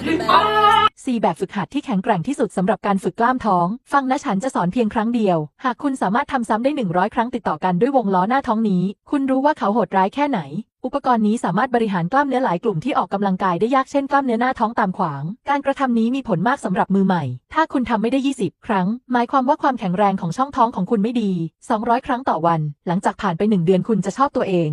4แบบฝึกหัดที่แข็งแกร่งที่สุดสำหรับการฝึกกล้ามท้อง ฟังนะฉันจะสอนเพียงครั้งเดียว หากคุณสามารถทำซ้ำได้ 100 ครั้งติดต่อกันด้วยวงล้อหน้าท้องนี้ คุณรู้ว่าเขาโหดร้ายแค่ไหน อุปกรณ์นี้สามารถบริหารกล้ามเนื้อหลายกลุ่มที่ออกกำลังกายได้ยากเช่นกล้ามเนื้อหน้าท้องตามขวาง การกระทำนี้มีผลมากสำหรับมือใหม่ ถ้าคุณทำไม่ได้ 20 ครั้ง หมายความว่าความแข็งแรงของช่องท้องของคุณไม่ดี 200 ครั้งต่อวัน หลังจากผ่านไป 1 เดือนคุณจะชอบตัวเอง